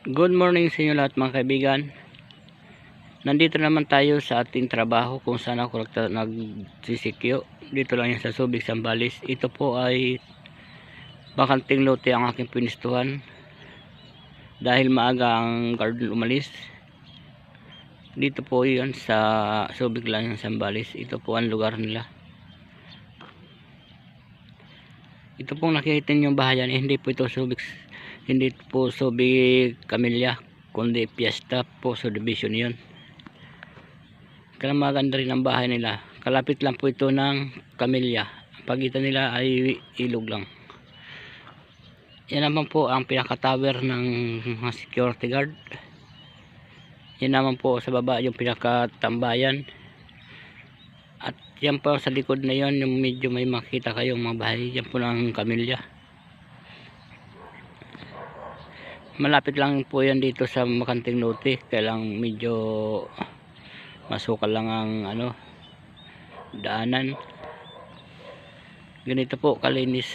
Good morning sa inyo lahat mga kaibigan. Nandito naman tayo sa ating trabaho kung saan ako nagsisikyo. Dito lang yan sa Subic, Sambales. Ito po ay bakanting lote ang aking pinistuhan. Dahil maaga ang garden umalis. Dito po yun sa Subic lang yung Sambales. Ito po ang lugar nila. Ito pong nakikita yung bahayan, eh, hindi po ito Subic hindi po Subic Camellia kundi Fiesta po subdivision yun. Kaya maganda rin ang bahay nila. Kalapit lang po ito ng Camellia pagitan nila ay ilog lang. Yan naman po ang pinaka tower ng security guard. Yan naman po sa baba yung pinaka tambayan at yan po sa likod na yon yung medyo may makita kayong mga bahay. Yan po ng Camellia malapit lang po yan dito sa Makanting Note kaya lang medyo masukal lang ang ano daanan. Ganito po kalinis